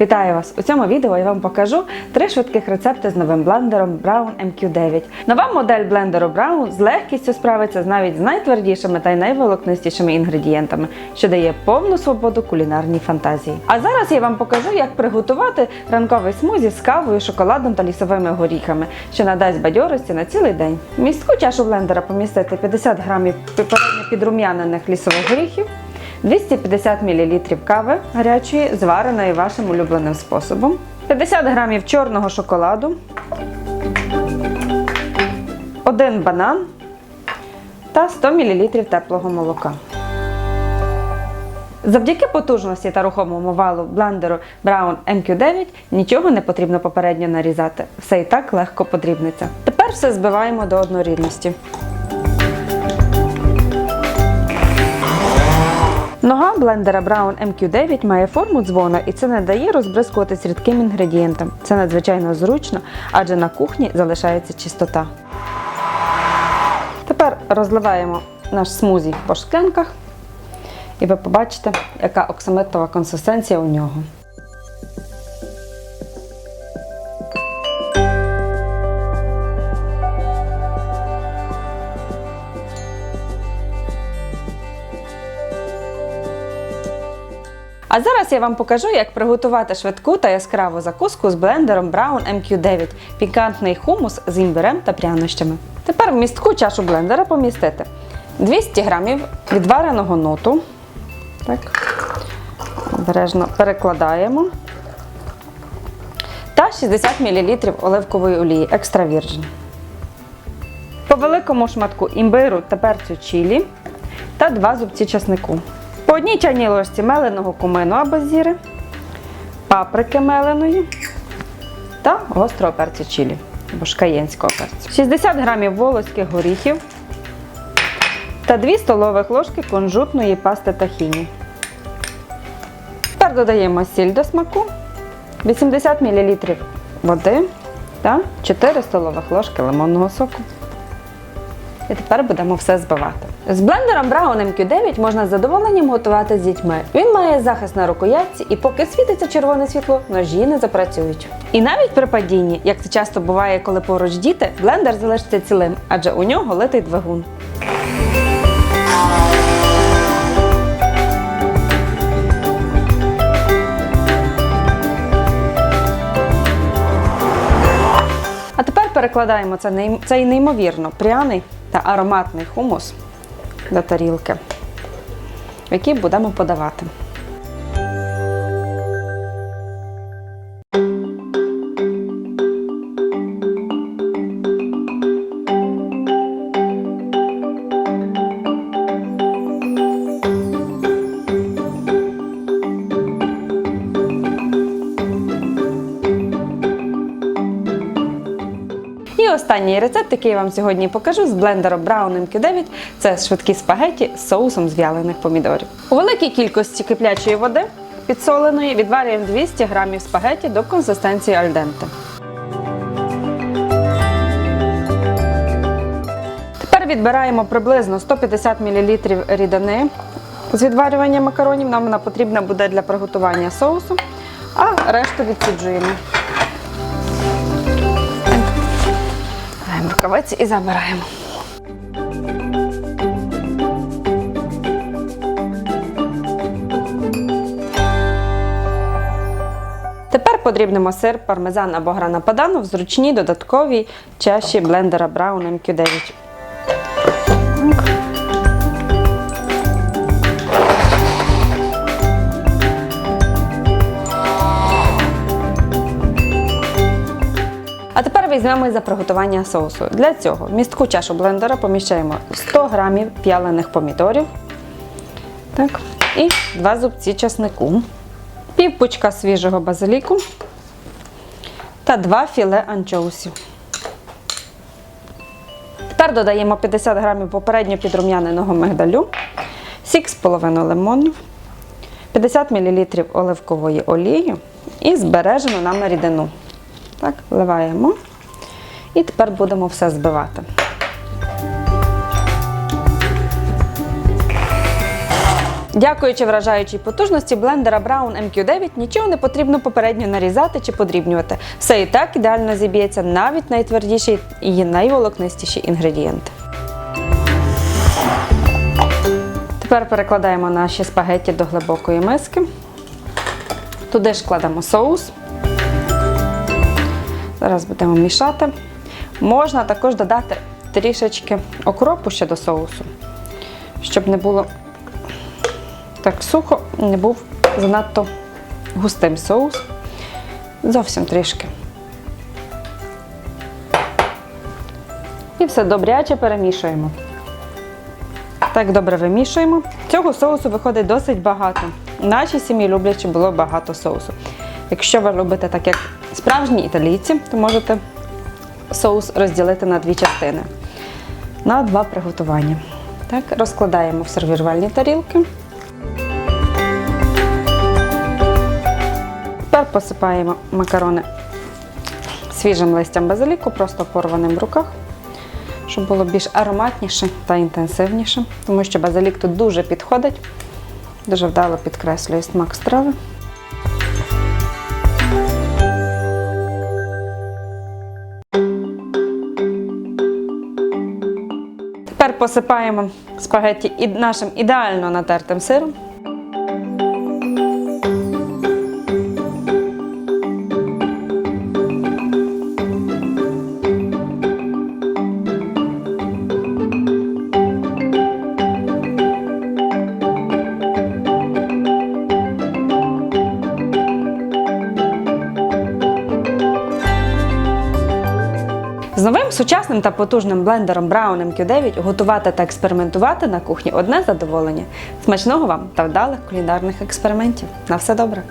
Вітаю вас! У цьому відео я вам покажу три швидких рецепти з новим блендером Brown MQ9. Нова модель блендеру Brown з легкістю справиться навіть з найтвердішими та й найволокнистішими інгредієнтами, що дає повну свободу кулінарній фантазії. А зараз я вам покажу, як приготувати ранковий смузі з кавою, шоколадом та лісовими горіхами, що надасть бадьорості на цілий день. В містку чашу блендера помістити 50 грамів попередньо підрум'янених лісових горіхів. 250 мл кави гарячої, звареної вашим улюбленим способом, 50 г чорного шоколаду, 1 банан та 100 мл теплого молока. Завдяки потужності та рухомому валу блендеру Brown MQ9 нічого не потрібно попередньо нарізати. Все і так легко подрібниться. Тепер все збиваємо до однорідності. Нога блендера Brown MQ9 має форму дзвона і це не дає розбризкуватись рідким інгредієнтам. Це надзвичайно зручно, адже на кухні залишається чистота. Тепер розливаємо наш смузі по шклянках, і ви побачите, яка оксамитова консистенція у нього. А зараз я вам покажу, як приготувати швидку та яскраву закуску з блендером Brown MQ9 пікантний хумус з імбирем та прянощами. Тепер в містку чашу блендера помістити 200 г відвареного нуту. Так. Обережно перекладаємо. Та 60 мл оливкової олії екстра вірджин. По великому шматку імбиру та перцю чилі та 2 зубці часнику. Одній чайній ложці меленого кумину або зіри, паприки меленої та гострого перцю чилі або шкаєнського перцю. 60 грамів волоських горіхів та 2 столових ложки кунжутної пасти тахіні. Тепер додаємо сіль до смаку, 80 мл води та 4 столових ложки лимонного соку. І тепер будемо все збивати. З блендером Brown MQ9 можна з задоволенням готувати з дітьми. Він має захист на рукоятці, і поки світиться червоне світло, ножі не запрацюють. І навіть при падінні, як це часто буває, коли поруч діти, блендер залишиться цілим, адже у нього литий двигун. А тепер перекладаємо це цей неймовірно пряний та ароматний хумус до тарілки, який будемо подавати. Останній рецепт, який я вам сьогодні покажу з блендером Brown MQ9 це швидкі спагеті з соусом з в'ялених помідорів. У великій кількості киплячої води підсоленої відварюємо 200 г спагеті до консистенції альденте. Тепер відбираємо приблизно 150 мл рідини з відварювання макаронів. Нам вона потрібна буде для приготування соусу, а решту відсіджуємо. Беремо і забираємо. Тепер подрібнемо сир, пармезан або грана падану в зручній додатковій чаші блендера Brown MQ9. А тепер за приготування соусу. Для цього в містку чашу блендера поміщаємо 100 грамів п'ялених помідорів так, і 2 зубці часнику, пів пучка свіжого базиліку та 2 філе анчоусів. Тепер додаємо 50 грамів попередньо підрум'яненого мигдалю, сік з половиною лимонів, 50 мл оливкової олії і збережену нами рідину. Так, вливаємо. І тепер будемо все збивати. Дякуючи вражаючій потужності блендера Brown MQ9, нічого не потрібно попередньо нарізати чи подрібнювати. Все і так ідеально зіб'ється навіть найтвердіші і найволокнистіші інгредієнти. Тепер перекладаємо наші спагетті до глибокої миски. Туди ж кладемо соус. Зараз будемо мішати. Можна також додати трішечки окропу ще до соусу, щоб не було так сухо, не був занадто густим соус. Зовсім трішки. І все добряче перемішуємо. Так добре вимішуємо. Цього соусу виходить досить багато. Нашій сім'ї люблять, було багато соусу. Якщо ви любите так, як справжні італійці, то можете соус розділити на дві частини. На два приготування. Так, розкладаємо в сервірувальні тарілки. Тепер посипаємо макарони свіжим листям базиліку, просто порваним в руках, щоб було більш ароматніше та інтенсивніше, тому що базилік тут дуже підходить, дуже вдало підкреслює смак страви. Посипаємо спагетті нашим ідеально натертим сиром. Новим сучасним та потужним блендером Brown MQ9 готувати та експериментувати на кухні одне задоволення. Смачного вам та вдалих кулінарних експериментів. На все добре!